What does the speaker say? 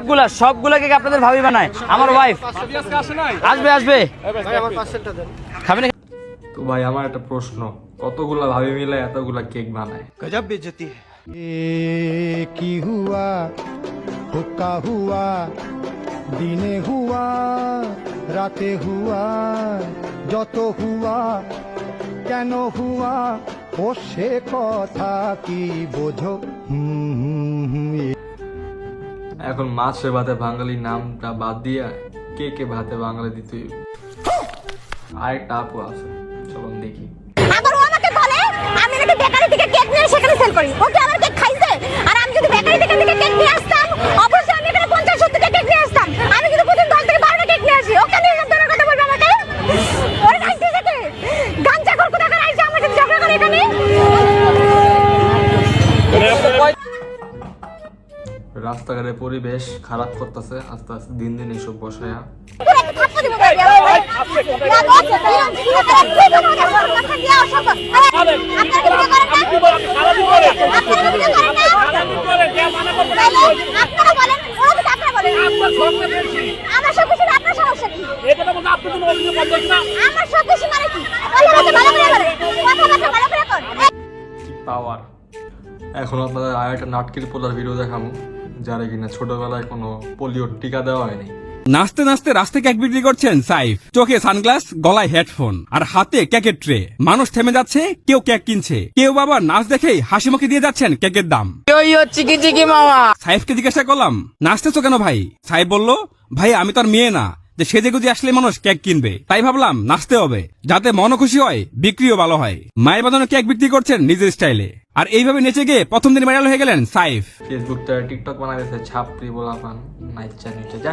সবগুলা সবগুলা কেক আপনাদের ভাবি বানায়? আমার ওয়াইফ আসবে আসবে। খাবেন তো ভাই আমার একটা প্রশ্ন। কতগুলা ভাবি মিলে এতগুলা কেক বানায়? গজব বেজতি কি হুয়া হুকা হুয়া দিনে হুয়া রাতে হুয়া যত হুয়া কেন হুয়া ও সে কথা কি বোঝো? হুম। এখন মাছে ভাতে বাঙালি নামটা বাদ দিয়ে কে কে ভাতে বাঙালি দিতে। আরেকটা আপু আছে চলুন দেখি কি পরিবেশ খারাপ করে আস্তে আস্তে দিন দিন কি পাওয়ার এখন আপনাদের একটা নাটকের পোলার ভিডিও দেখাবো। যারা কিনা ছোটবেলায় কোনো পোলিওর টিকা দেওয়া হয়নি। নাচতে নাচতে রাস্তায় কেক বিক্রি করছেন সাইফ। চোখে সানগ্লাস গলায় হেডফোন আর হাতে কেকের ট্রে। মানুষ থেমে যাচ্ছে কেউ কেক কিনছে। কেউ বাবা নাচ দেখেই হাসি মুখে দিয়ে যাচ্ছেন কেকের দাম। চিকি চিকি মামা। সাইফকে জিজ্ঞাসা করলাম নাচতেছো কেন ভাই? সাইফ বলল ভাই আমি তার মেয়ে না। যে সেজে গুজে আসলে মানুষ কেক কিনবে। তাই ভাবলাম নাচতে হবে। যাতে মনও খুশি হয় বিক্রিও ভালো হয়। মায়ের বাঁধানো কেক বিক্রি করছেন নিজের স্টাইলে। আর এইভাবে নেচে গিয়ে প্রথম দিন ভাইরাল হয়ে গেলেন সাইফ। ফেসবুক টিকটক বানাইছে ছাপড়ি বলা পান নাইচা নিচে যা